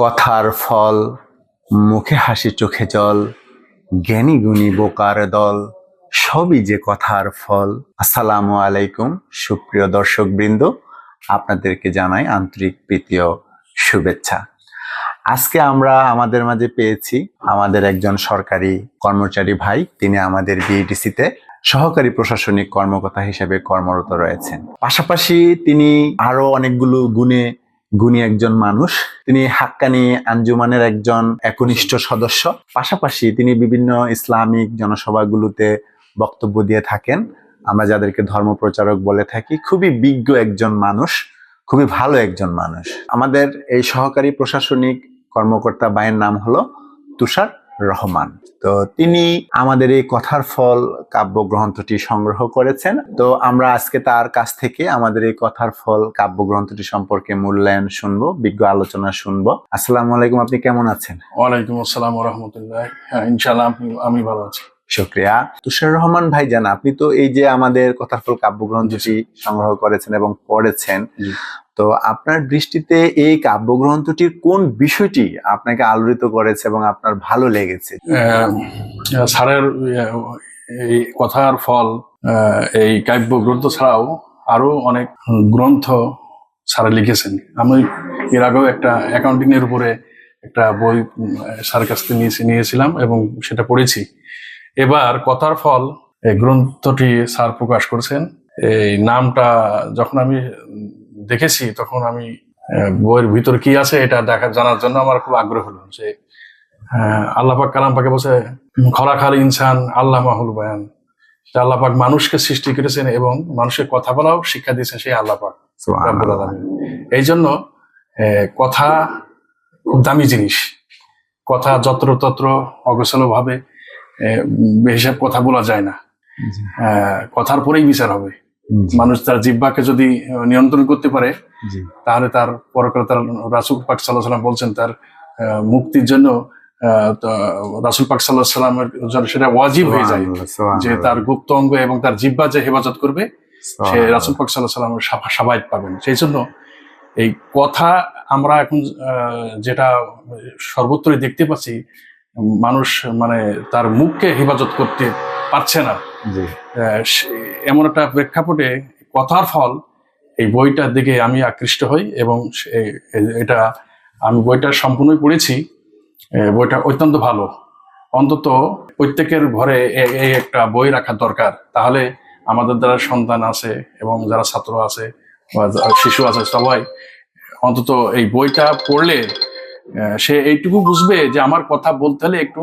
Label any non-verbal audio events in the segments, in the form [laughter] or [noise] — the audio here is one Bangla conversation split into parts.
কথার ফল, মুখে হাসি, চোখে জল, জ্ঞানী গুণী বোকার দল, সবই যে কথার ফল। আসসালামু আলাইকুম, সুপ্রিয় দর্শক বৃন্দ আপনাদেরকে জানাই আন্তরিক প্রীতীয় শুভেচ্ছা। আজকে আমরা আমাদের মাঝে পেয়েছি আমাদের একজন সরকারি কর্মচারী ভাই, তিনি আমাদের বিএডিসিতে সহকারী প্রশাসনিক কর্মকর্তা হিসেবে কর্মরত রয়েছেন। পাশাপাশি তিনি আরও অনেকগুলো গুণে গুণী একজন মানুষ, তিনি হাক্কানি আঞ্জুমানের একজন একনিষ্ঠ সদস্য। পাশাপাশি তিনি বিভিন্ন ইসলামিক জনসভাগুলোতে বক্তব্য দিয়ে থাকেন। আমরা যাদেরকে ধর্ম প্রচারক বলে থাকি, খুবই বিজ্ঞ একজন মানুষ, খুবই ভালো একজন মানুষ। আমাদের এই সহকারী প্রশাসনিক কর্মকর্তা বাইয়ের নাম হলো তুষার। রহমান। তো তিনি আমাদের এই কথার ফল কাব্য গ্রন্থটি সংগ্রহ করেছেন। তো আমরা আজকে তার কাছ থেকে আমাদের এই কথার ফল কাব্য গ্রন্থটি সম্পর্কে মূল্যায়ন শুনব, বিজ্ঞ আলোচনা শুনব। আসসালামু আলাইকুম, আপনি কেমন আছেন? ওয়ালাইকুম আসসালাম রহমতুল্লাহ। হ্যাঁ ইনশাল্লাহ আমি ভালো আছি। শুক্রিয়া। তুষার রহমান ভাইজান আপনি তো এই যে আমাদের কথার ফল কাব্যগ্রন্থটি সংগ্রহ করেছেন এবং পড়েছেন তো আপনার দৃষ্টিতে এই কাব্যগ্রন্থটির কোন বিষয়টি আপনাকে আলোড়িত করেছে এবং আপনার ভালো লেগেছে? স্যারের এই কথার ফল এই কাব্য গ্রন্থ ছাড়াও আরও অনেক গ্রন্থ স্যারে লিখেছেন। আমি এর আগেও একটা অ্যাকাউন্টিং এর উপরে একটা বই উম, স্যারের কাছ থেকে নিয়েছি নিয়েছিলাম এবং সেটা পড়েছি। এবার কথার ফল এই গ্রন্থটি স্যার প্রকাশ করেছেন। এই নামটা যখন আমি দেখেছি তখন আমি বইয়ের ভিতর কি আছে এটা দেখা জানার জন্য আমার খুব আগ্রহ হলো যে আহ, আল্লাহ পাক কালাম পাকে বসে খলাখাল ইনসান আল্লাহ মাহুল বয়ান আল্লাহ মানুষকে সৃষ্টি করেছেন এবং মানুষের কথা বলাও শিক্ষা দিয়েছেন সেই আল্লাহ পাক এই জন্য কথা খুব দামি জিনিস। কথা যত্রতত্র অগোছালো ভাবে বেহিসাব কথা বলা যায় না। কথার পরেই বিচার হবে। মানুষ তার জিব্বাকে যদি নিয়ন্ত্রণ করতে পারে তাহলে তার পরকালে তার রাসুল পাক সাল্লাহ সাল্লাম বলছেন তার মুক্তির জন্য রাসুল পাক সাল্লাহ সাল্লামের জন্য সেটা ওয়াজিব হয়ে যায়। যে তার গুপ্ত অঙ্গ এবং তার জিব্বা যে হেফাজত করবে সে রাসুল পাক সাল্লাহ সাল্লামের সাবায়ত পাবেন। সেই জন্য এই কথা আমরা এখন আহ, যেটা সর্বত্রই দেখতে পাচ্ছি মানুষ মানে তার মুখকে হেফাজত করতে পারছে না। এমন একটা প্রেক্ষাপটে কথার ফল এই বইটার দিকে আমি আকৃষ্ট হই এবং এটা আমি বইটা সম্পূর্ণই পড়েছি। বইটা অত্যন্ত ভালো। অন্তত প্রত্যেকের ঘরে এই একটা বই রাখা দরকার। তাহলে আমাদের দ্বারা সন্তান আছে এবং যারা ছাত্র আছে বা শিশু আছে সবাই অন্তত এই বইটা পড়লে সে এইটুকু বুঝবে যে আমার কথা বলতে হলে একটু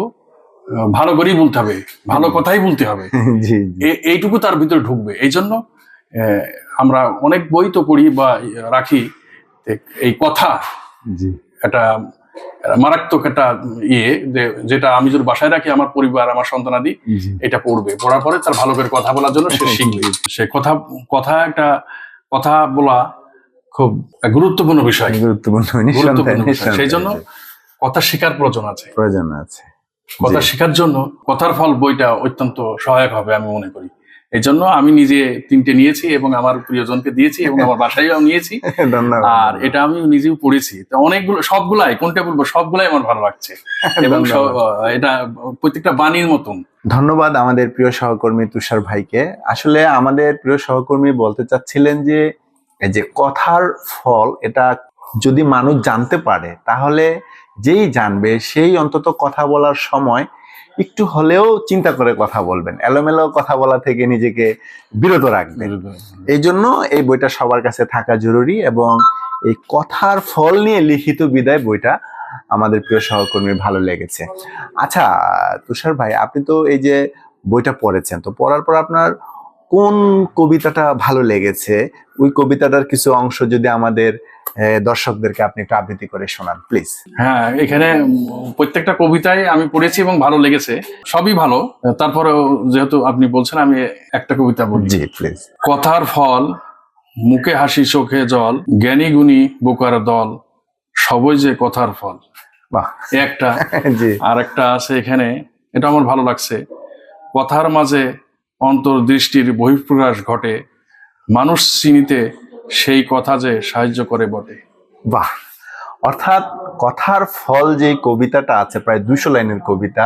ভালো করেই বলতে হবে ভালো কথাই বলতে হবে। [laughs] এইটুকু তার ভিতরে ঢুকবে। এই জন্য আমরা অনেক বই তো পড়ি বা রাখি এই কথা একটা মারাত্মক একটা ইয়ে যে- যেটা আমি যদি বাসায় রাখি আমার পরিবার আমার সন্তানাদি এটা পড়বে। পড়ার পরে তার ভালো করে কথা বলার জন্য সে [laughs] শিখবে। সে কথা কথা একটা কথা বলা খুব গুরুত্বপূর্ণ বিষয়। গুরুত্বপূর্ণ সেই জন্য কথা শেখার প্রয়োজন আছে। প্রয়োজন আছে। কথা। শেখার জন্য কথার ফল বইটা অত্যন্ত সহায়ক হবে আমি মনে করি। এই জন্য আমি নিজে তিনটে নিয়েছি এবং আমার প্রিয়জনকে দিয়েছি এবং আমার বাসায়ও নিয়েছি। [laughs] আর এটা আমি নিজেও পড়েছি। তো অনেকগুলো সবগুলাই কোনটা বলব সবগুলাই আমার ভালো লাগছে। [laughs] এবং এটা প্রত্যেকটা বাণীর মতন। ধন্যবাদ আমাদের প্রিয় সহকর্মী তুষার ভাইকে। আসলে আমাদের প্রিয় সহকর্মী বলতে চাচ্ছিলেন যে যে কথার ফল এটা যদি মানুষ জানতে পারে তাহলে যেই জানবে সেই অন্তত কথা বলার সময় একটু হলেও চিন্তা করে কথা বলবেন এলোমেলো কথা বলা থেকে নিজেকে বিরত রাখবেন। এই জন্য এই বইটা সবার কাছে থাকা জরুরি এবং এই কথার ফল নিয়ে লিখিত বিদায় বইটা আমাদের প্রিয় সহকর্মীর ভালো লেগেছে। আচ্ছা তুষার ভাই আপনি তো এই যে বইটা পড়েছেন তো পড়ার পর আপনার কোন কবিতাটা ভালো লেগেছে? ওই কবিতাটার কিছু অংশ যদি আমাদের দর্শকদেরকে আপনি একটু আবৃত্তি করে শোনান প্লিজ হ্যাঁ এখানে প্রত্যেকটা কবিতায় আমি পড়েছি এবং ভালো লেগেছে। সবই ভালো। তারপরেও যেহেতু আপনি বলছেন আমি একটা কবিতা বলি। জি প্লিজ কথার ফল মুখে হাসি চোখে জল জ্ঞানী গুণী বোকার দল সবই যে কথার ফল। বাহ। একটা [laughs] আর একটা আছে এখানে এটা আমার ভালো লাগছে। কথার মাঝে অন্তর্দৃষ্টির বহিঃপ্রকাশ ঘটে মানুষ চিনিতে সেই কথা যে সাহায্য করে বটে। বাহ! অর্থাৎ কথার ফল যে কবিতাটা আছে, প্রায় দুইশো লাইনের কবিতা,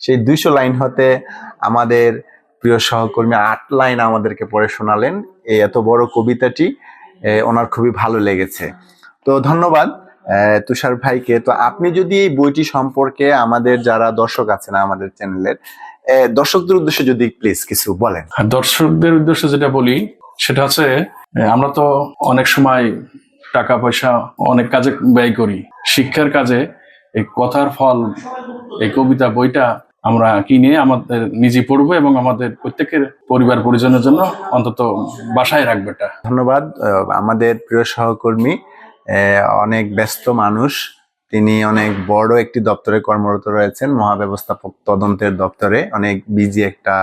সেই দুইশো লাইন হতে আমাদের প্রিয় সহকর্মী আট লাইন আমাদেরকে পড়ে শোনালেন। এই এত বড় কবিতাটি ওনার খুবই ভালো লেগেছে। তো ধন্যবাদ তুষার ভাইকে। তো আপনি যদি এই বইটি সম্পর্কে আমাদের যারা দর্শক আছেন আমাদের চ্যানেলের দর্শকদের উদ্দেশ্যে যদি প্লিজ কিছু বলেন। আর দর্শকদের উদ্দেশ্যে যেটা বলি সেটা হচ্ছে আমরা তো অনেক সময় টাকা পয়সা অনেক কাজে ব্যয় করি। শিক্ষার কাজে এই কথার ফল এই কবিতা বইটা আমরা কিনে আমাদের নিজে পড়ব এবং আমাদের প্রত্যেকের পরিবার পরিজনের জন্য অন্তত বাসায় রাখবে এটা। ধন্যবাদ। আমাদের প্রিয় সহকর্মী অনেক ব্যস্ত মানুষ। তিনি অনেক বড় একটি দপ্তরে কর্মরত রয়েছেন, মহাব্যবস্থাপক তদন্তের দপ্তরে, অনেক বিজি একটা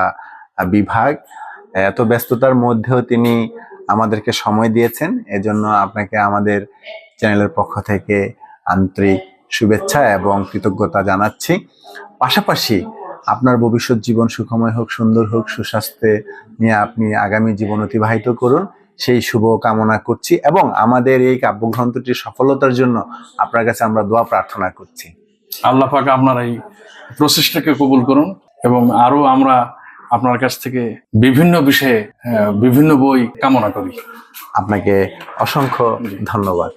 বিভাগ। এত ব্যস্ততার মধ্যেও তিনি আমাদেরকে সময় দিয়েছেন। এজন্য আপনাকে আমাদের চ্যানেলের পক্ষ থেকে আন্তরিক শুভেচ্ছা এবং কৃতজ্ঞতা জানাচ্ছি। পাশাপাশি আপনার ভবিষ্যৎ জীবন সুখময় হোক, সুন্দর হোক, সুস্বাস্থ্যে নিয়ে আপনি আগামী জীবন অতিবাহিত করুন। সেই শুভ কামনা করছি এবং আমাদের এই কাব্যগ্রন্থটির সফলতার জন্য আপনার কাছে আমরা দোয়া প্রার্থনা করছি। আল্লাহ পাক আপনার এই প্রচেষ্টাকে কবুল করুন এবং আরও আমরা আপনার কাছ থেকে বিভিন্ন বিষয়ে বিভিন্ন বই কামনা করি। আপনাকে অসংখ্য ধন্যবাদ।